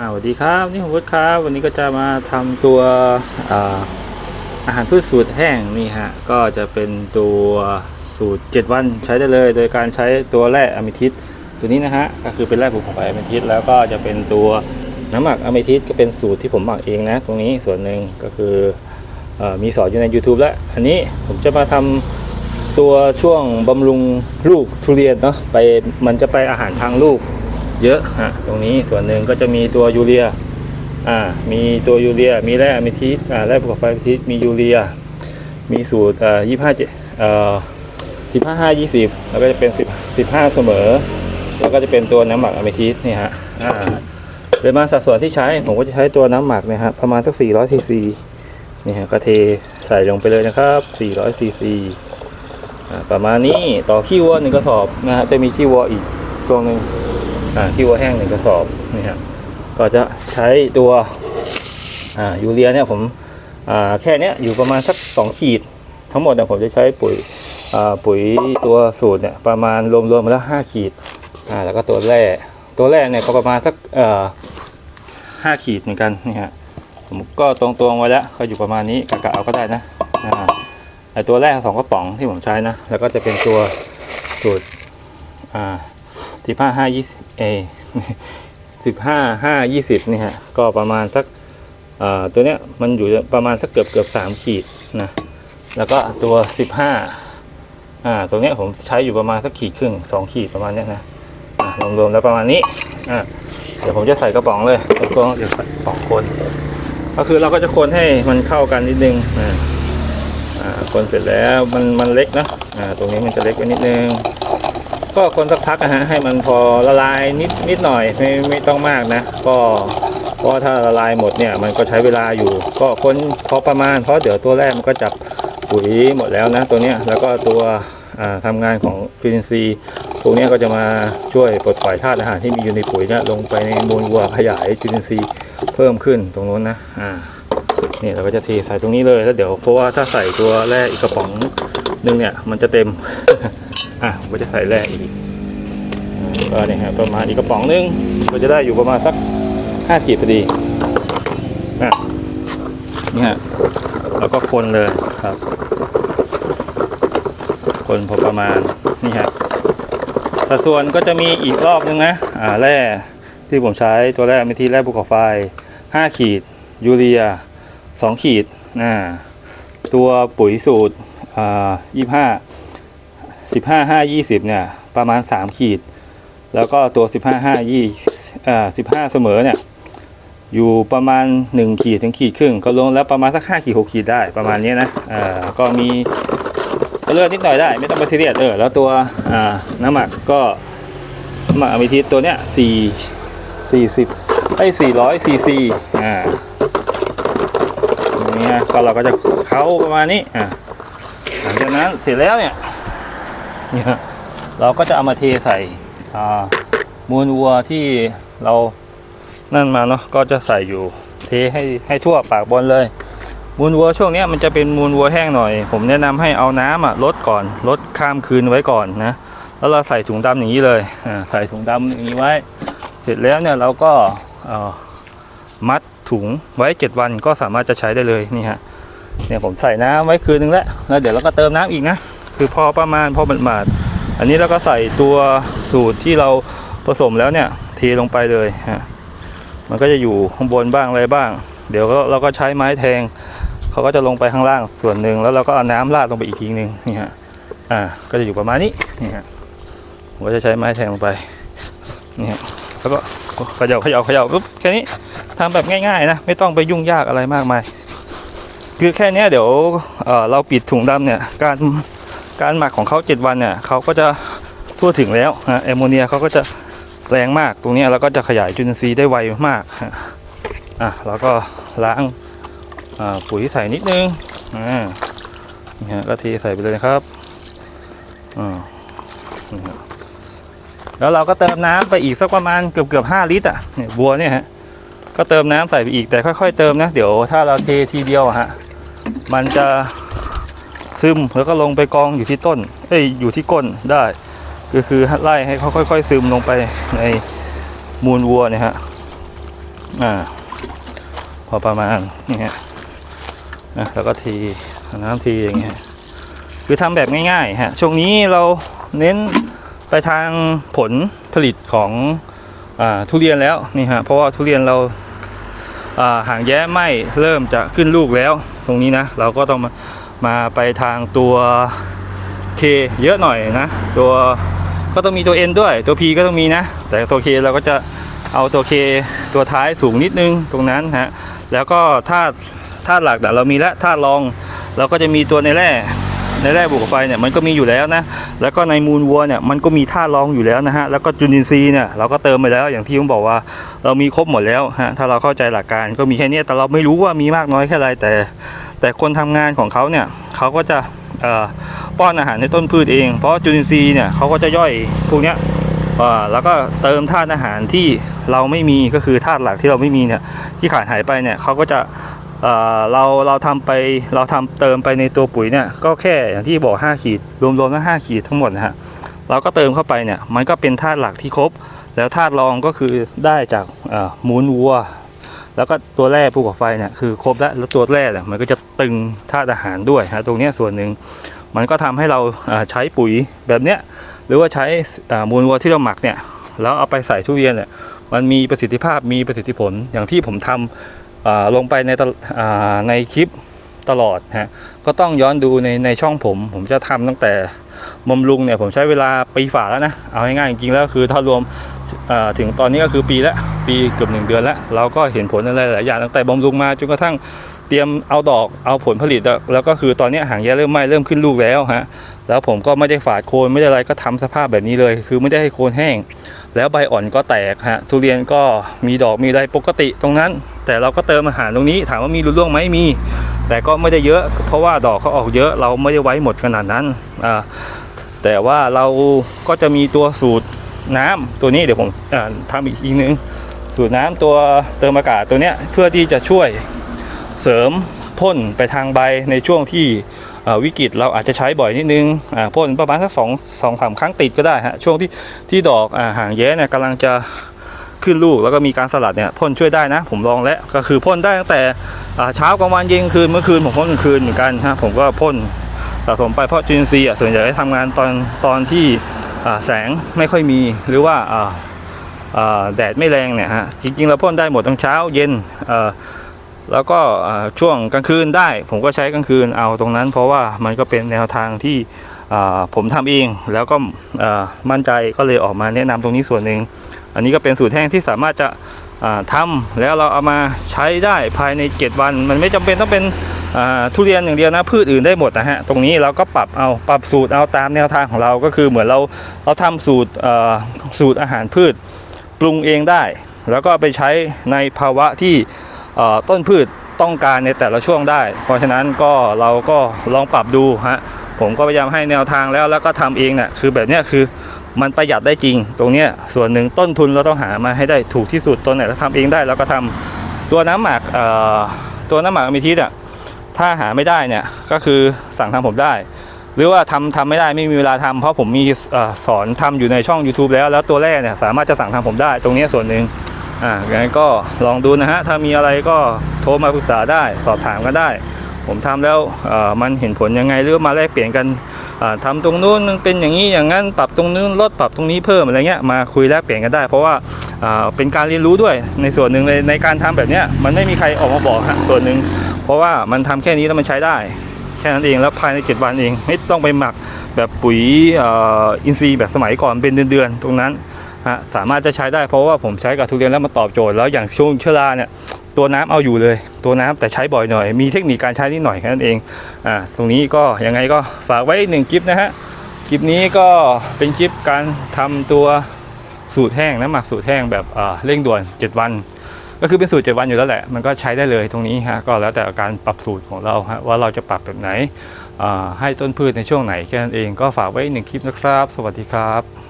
สวัสดีครับนี่ผมวุฒิครับวันนี้ก็จะมาทำตัวอาอาหารพืชสูตรแห้งนี่ฮะก็จะเป็นตัวสูตร 7 วันใช้ได้เลย โดยการใช้ตัวแร่อะมิทิสตัวนี้นะฮะก็คือเป็นแร่ผงของอะมิทิสแล้วก็จะเป็นตัวน้ำหมักอะมิทิสก็เป็นสูตรที่ผมหมักเองนะ ตรงนี้ส่วนหนึ่งก็คืออมีสอนอยู่ใน YouTube แล้ว อันนี้ผมจะมาทำตัวช่วงบำรุงลูกทุเรียนเนาะไปมันจะไปอาหารทางลูก เยอะฮะตรงนี้ส่วนหนึ่งก็จะมีตัวยูเรียอ่ามีตัวยูเรีย มีแร่อะมิทิสอ่าแร่ประกอบไฟอะมิทิสมียูเรีย มีสูตรอ่อยี่ห้าเจ็ดเอ่อสิบห้าห้ายี่สิบแล้วก็จะเป็นสิบสิบห้าเสมอ แล้วก็จะเป็นตัวน้ำหมักอะมิทิสนี่ฮะอ่าโดยมาสัดส่วนที่ใช้ผมก็จะใช้ตัวน้ำหมักนะฮะประมาณสัก 400ซีซีนี่ฮะก็เทใส่ลงไปเลยนะครับ 400ซีซีอ่าประมาณนี้ต่อขี้วัวหนึ่งกระสอบนะฮะจะมีขี้วัวอีกตัวหนึ่ง อ่าที่วัวแห้งหนึ่งกระสอบนี่ครับก็จะใช้ตัวอ่ายูเรียเนี่ยผมอ่าแค่เนี้ยอยู่ประมาณสักสองขีด ทั้งหมดเนี่ยผมจะใช้ปุ๋ยอ่าปุ๋ยตัวสูตรเนี่ยประมาณรวมๆมาแล้วห้าขีดอ่าแล้วก็ตัวแร่ตัวแร่เนี่ยก็ประมาณสักเอ่อห้าขีดเหมือนกันนี่ฮะผมก็ตรงๆไว้แล้วก็อยู่ประมาณนี้กะๆเอาก็ได้นะอ่าไอตัวแรกสองกระป๋องที่ผมใช้นะ แล้วก็จะเป็นตัวสูตรอ่าสิบห้าห้ายี่ เอสิบห้าห้ายี่สิบนี่ฮะก็ประมาณสักตัวเนี้ยมันอยู่ประมาณสักเกือบเกือบสามขีดนะแล้วก็ตัวสิบห้าอ่าตัวเนี้ยผมใช้อยู่ประมาณสักขีดครึ่งสองขีดประมาณเนี้ยนะรวมๆแล้วประมาณนี้อ่าเดี๋ยวผมจะใส่กระป๋องเลยแล้วก็เดี๋ยวใส่กระป๋องคนก็คือเราก็จะคนให้มันเข้ากันนิดนึงอ่าอ่าคนเสร็จแล้วมันมันเล็กนะอ่าตรงนี้มันจะเล็กไปนิดนึง ก็คนสักพักนะฮะให้มันพอละลายนิดนิดหน่อยไม่ไม่ต้องมากนะ ก็เพราะถ้าละลายหมดเนี่ยมันก็ใช้เวลาอยู่ ก็คนพอประมาณเพราะเดี๋ยวตัวแรกมันก็จับปุ๋ยหมดแล้วนะตัวเนี้ยแล้วก็ตัวอ่าทำงานของจุลินทรีย์ตรงเนี้ยก็จะมาช่วยปลดปล่อยธาตุอาหารที่มีอยู่ในปุ๋ยเนี่ยลงไปในมูลวัวขยายจุลินทรีย์เพิ่มขึ้นตรงนู้นนะอ่านี่เราก็จะเทใส่ตรงนี้เลยแล้วเดี๋ยวเพราะว่าถ้าใส่ตัวแรกอีกกระป๋องนึงเนี่ยมันจะเต็ม อะผมก็จะใส่แร่อีกก็เนี่ยฮะประมาณอีกกระป๋องนึงก็จะได้อยู่ประมาณสักห้าขีดพอดีอะนี่ฮะแล้วก็คนเลยครับ คนพอประมาณนี่ฮะสัดส่วนก็จะมีอีกรอบนึงนะอ่าแร่ที่ผมใช้ตัวแรกมีที่แร่ภูเขาไฟห้าขีด ยูเรียสองขีดอ่าตัวปุ๋ยสูตรอ่ายี่ห้า สิบห้าห้ายี่สิบเนี่ย ประมาณสามขีด แล้วก็ตัวสิบห้าห้ายี่อ่าสิบห้าเสมอเนี่ย อยู่ประมาณหนึ่งขีดถึงขีดครึ่ง ก็ลงแล้วประมาณสักห้าขีดหกขีดได้ประมาณนี้นะอ่าก็มีเลือดนิดหน่อยได้ ไม่ต้องไปซีเรียสเออแล้วตัวอ่าน้ำหมักก็น้ำหมักอมิทิสตัวเนี้ยสี่สี่สิบไอ้สี่ร้อยซีซีอ่าตรงนี้นะก็เราก็จะเข้าประมาณนี้อ่าหลังจากนั้นเสร็จแล้วเนี่ย เนี่ยเราก็จะเอามาเทใส่มูลวัวที่เรานั่นมาเนาะก็จะใส่อยู่เทให้ให้ทั่วปากบอนเลย มูลวัวช่วงเนี้ยมันจะเป็นมูลวัวแห้งหน่อย ผมแนะนำให้เอาน้ำอะลดก่อนลดข้ามคืนไว้ก่อนนะแล้วเราใส่ถุงดำอย่างนี้เลยใส่ถุงดำอย่างนี้ไว้ เสร็จแล้วเนี่ยเราก็มัดถุงไว้ 7 วันก็สามารถจะใช้ได้เลยนี่ฮะเนี่ยผมใส่น้ำไว้คืนนึงแล้วแล้วเดี๋ยวเราก็เติมน้ำอีกนะ คือพอประมาณพอมันมาดๆอันนี้เราก็ใส่ตัวสูตรที่เราผสมแล้วเนี่ยเทลงไปเลยฮะมันก็จะอยู่ข้างบนบ้างอะไรบ้าง เดี๋ยวเราก็ใช้ไม้แทงเขาก็จะลงไปข้างล่างส่วนหนึ่งแล้วเราก็เอาน้ำราดลงไปอีกทีหนึ่งนี่ฮะอ่าก็จะอยู่ประมาณนี้นี่ฮะผมก็จะใช้ไม้แทงลงไปนี่ฮะแล้วก็เขย่าเขย่าเขย่าปุ๊บแค่นี้ทำแบบง่ายๆนะไม่ต้องไปยุ่งยากอะไรมากมาย คือแค่นี้เดี๋ยวเเราปิดถุงดำเนี่ยการ การหมักของเขาเจ็ดวันเนี่ยเขาก็จะทั่วถึงแล้วนะแอมโมเนียเขาก็จะแรงมากตรงนี้ยเราก็จะขยายจุลินทรีย์ได้ไวมากฮะอะแล้วก็ล้างปุ๋ยใส่นิดนึงอ่านี่ฮะก็เทใส่ไปเลยนะครับอ่าแล้วเราก็เติมน้ำไปอีกสักประมาณเกือบเกือบห้าลิตรอะเนี่ยบัวเนี่ยฮะก็เติมน้ำใส่ไปอีกแต่ค่อย ๆ เติมนะ เดี๋ยวถ้าเราเททีเดียวฮะมันจะ ซึมแล้วก็ลงไปกองอยู่ที่ต้นเอ้ยอยู่ที่ก้นได้ก็คือไล่ให้เขาค่อย ๆ ซึมลงไปในมูลวัวเนี่ยฮะอ่าพอประมาณนี่ฮะนะแล้วก็ทีน้ำทีอย่างเงี้ยคือทำแบบง่ายๆฮะช่วงนี้เราเน้นไปทางผลผลิตของอาทุเรียนแล้วนี่ฮะเพราะว่าทุเรียนเราอ่าห่างแย้ไม่เริ่มจะขึ้นลูกแล้ว ตรงนี้นะเราก็ต้องมา มาไปทางตัวเคเยอะหน่อยนะ ตัวก็ต้องมีตัว N ด้วยตัว P ก็ต้องมีนะ แต่ตัว K เราก็จะเอาตัว K ตัวท้ายสูงนิดนึงตรงนั้นฮะแล้วก็ธาตุธาตุหลักเนี่ยเรามีแล้วธาตุรอง เราก็จะมีตัวในแร่ในแร่บุกไฟเนี่ยมันก็มีอยู่แล้วนะ แล้วก็ในมูลวัวเนี่ยมันก็มีธาตุรองอยู่แล้วนะฮะ แล้วก็จุลินทรีย์เนี่ยเราก็เติมไปแล้วอย่างที่ผมบอกว่าเรามีครบหมดแล้วฮะ ถ้าเราเข้าใจหลักการก็มีแค่นี้แต่เราไม่รู้ว่ามีมากน้อยแค่ไหนแต่ แต่คนทำงานของเขาเนี่ยเขาก็จะป้อนอาหารในต้นพืชเอง เพราะจุลินทรีย์เนี่ยเขาก็จะย่อยพวกเนี้ยแล้วก็เติมธาตุอาหารที่เราไม่มีก็คือธาตุหลักที่เราไม่มีเนี่ยที่ขาดหายไปเนี่ยเขาก็จะเเราเราทำไปเราทำเติมไปในตัวปุ๋ยเนี่ยก็แค่อย่างที่บอก 5 ขีดรวมๆแล้ว5ขีดทั้งหมดนะฮะเราก็เติมเข้าไปเนี่ยมันก็เป็นธาตุหลักที่ครบ แล้วธาตุรองก็คือได้จากมูลวัว แล้วก็ตัวแร่ภูเขาไฟเนี่ยคือครบแล้วแล้วตัวแร่เนี่ยมันก็จะตึงธาตุอาหารด้วยฮะตรงนี้ส่วนหนึ่งมันก็ทำให้เราใช้ปุ๋ยแบบเนี้ยหรือว่าใช้มูลวัวที่เราหมักเนี่ยแล้วเอาไปใส่ทุเรียนเนี่ยมันมีประสิทธิภาพมีประสิทธิผลอย่างที่ผมทำอ่าลงไปในในคลิปตลอดฮะก็ต้องย้อนดูในในช่องผม ผมจะทำตั้งแต่ บำรุงเนี่ยผมใช้เวลาปีฝ่าแล้วนะ เอาง่ายๆจริงๆแล้วคือถ้ารวมถึงตอนนี้ก็คือปีละปีเกือบหนึ่งเดือนแล้ว เราก็เห็นผลอะไรหลายอย่างตั้งแต่บำรุงมาจนกระทั่งเตรียมเอาดอกเอาผลผลิตแล้วแล้วก็คือตอนนี้หางแย่เริ่มไหม้เริ่มขึ้นลูกแล้วฮะแล้วผมก็ไม่ได้ฝาดโคนไม่ได้อะไรก็ทำสภาพแบบนี้เลย คือไม่ได้ให้โคนแห้ง แล้วใบอ่อนก็แตกฮะทุเรียนก็มีดอกมีอะไรปกติตรงนั้น แต่เราก็เติมอาหารตรงนี้ ถามว่ามีรุนร่วงไหมมี แต่ก็ไม่ได้เยอะ เพราะว่าดอกเขาออกเยอะเราไม่ได้ไว้หมดขนาดนั้นอ่า แต่ว่าเราก็จะมีตัวสูตรน้ำตัวนี้เดี๋ยวผมอ่าทำอีกทีนึง สูตรน้ำตัวเติมอากาศตัวเนี้ยเพื่อที่จะช่วยเสริมพ่นไปทางใบในช่วงที่วิกฤตเราอาจจะใช้บ่อยนิดนึงพ่นประมาณสักสองสองสามครั้งติดก็ได้ฮะช่วงที่ที่ดอกอาหางแย้เนี่ยกำลังจะขึ้นลูกแล้วก็มีการสลัดเนี่ยพ่นช่วยได้นะ ผมลองแล้วก็คือพ่นได้ตั้งแต่เช้ากลางวันเย็นคืนเมื่อคืนผมพ่นกลางคืนเหมือนกันฮะผมก็พ่น สะสมไปเพราะจุลินทรีย์อะส่วนใหญ่จะทำงานตอนตอนที่แสงไม่ค่อยมีหรือว่าแดดไม่แรงเนี่ยฮะจริงๆเราพ่นได้หมดทั้งเช้าเย็นแล้วก็ช่วงกลางคืนได้ ผมก็ใช้กลางคืนเอาตรงนั้น เพราะว่ามันก็เป็นแนวทางที่ผมทำเองแล้วก็มั่นใจก็เลยออกมาแนะนำตรงนี้ส่วนหนึ่งอันนี้ก็เป็นสูตรแห้งที่สามารถจะอ่าทำแล้วเราเอามาใช้ได้ภายใน 7 วัน มันไม่จำเป็นต้องเป็น ทุเรียนอย่างเดียวนะพืชอื่นได้หมดนะฮะตรงนี้เราก็ปรับเอาปรับสูตรเอาตามแนวทางของเราก็คือเหมือนเราเราทำสูตรสูตรอาหารพืชปรุงเองได้ แล้วก็ไปใช้ในภาวะที่ต้นพืชต้องการในแต่ละช่วงได้ เพราะฉะนั้นก็เราก็ลองปรับดูฮะผมก็พยายามให้แนวทางแล้วแล้วก็ทำเองเนี่ยคือแบบเนี้ยคือมันประหยัดได้จริง ตรงเนี้ยส่วนหนึ่งต้นทุนเราต้องหามาให้ได้ถูกที่สุดตัวไหนเราทำเองได้เราก็ทำตัวน้ำหมักตัวน้ำหมักอมิทิสอะ ถ้าหาไม่ได้เนี่ยก็คือสั่งทำผมได้ หรือว่าทำทำไม่ได้ไม่มีเวลาทำเพราะผมมีอสอนทำอยู่ในช่อง YouTube แล้ว แล้วตัวแรกเนี่ยสามารถจะสั่งทำผมได้ ตรงนี้ส่วนหนึ่งอ่าอย่างนั้นก็ลองดูนะฮะถ้ามีอะไรก็โทรมาปรึกษาได้ สอบถามกันได้ ผมทำแล้วเออมันเห็นผลยังไงหรือมาแลกเปลี่ยนกันอ่าทำตรงนู้นมันเป็นอย่างนี้อย่างนั้นปรับตรงนู้นลดปรับตรงนี้เพิ่มอะไรเงี้ยมาคุยแลกเปลี่ยนกันได้ เพราะว่าอ่าเป็นการเรียนรู้ด้วยในส่วนหนึ่งในในการทำแบบเนี้ยมันไม่มีใครออกมาบอกฮะส่วนหนึ่ง เพราะว่ามันทำแค่นี้แล้วมันใช้ได้ แค่นั้นเองแล้วภายใน7วันเอง ไม่ต้องไปหมักแบบปุ๋ยอินทรีย์แบบสมัยก่อนเป็นเดือนๆตรงนั้นฮะสามารถจะใช้ได้เพราะว่าผมใช้กับทุเรียนแล้วมาตอบโจทย์แล้วอย่างช่วงเชื้อราเนี่ยตัวน้ำเอาอยู่เลย ตัวน้ำแต่ใช้บ่อยหน่อย มีเทคนิคการใช้นิดหน่อยแค่นั้นเองอ่าตรงนี้ก็ยังไงก็ฝากไว้หนึ่งคลิปนะฮะคลิปนี้ก็เป็นคลิปการทำตัวสูตรแห้งน้ำหมักสูตรแห้งแบบเร่งด่วน 7 วัน ก็คือเป็นสูตรเจ็ดวันอยู่แล้วแหละ มันก็ใช้ได้เลยตรงนี้ฮะ ก็แล้วแต่การปรับสูตรของเราฮะว่าเราจะปรับแบบไหนให้ต้นพืชในช่วงไหนแค่นั้นเอง ก็ฝากไว้หนึ่งคลิปนะครับ สวัสดีครับ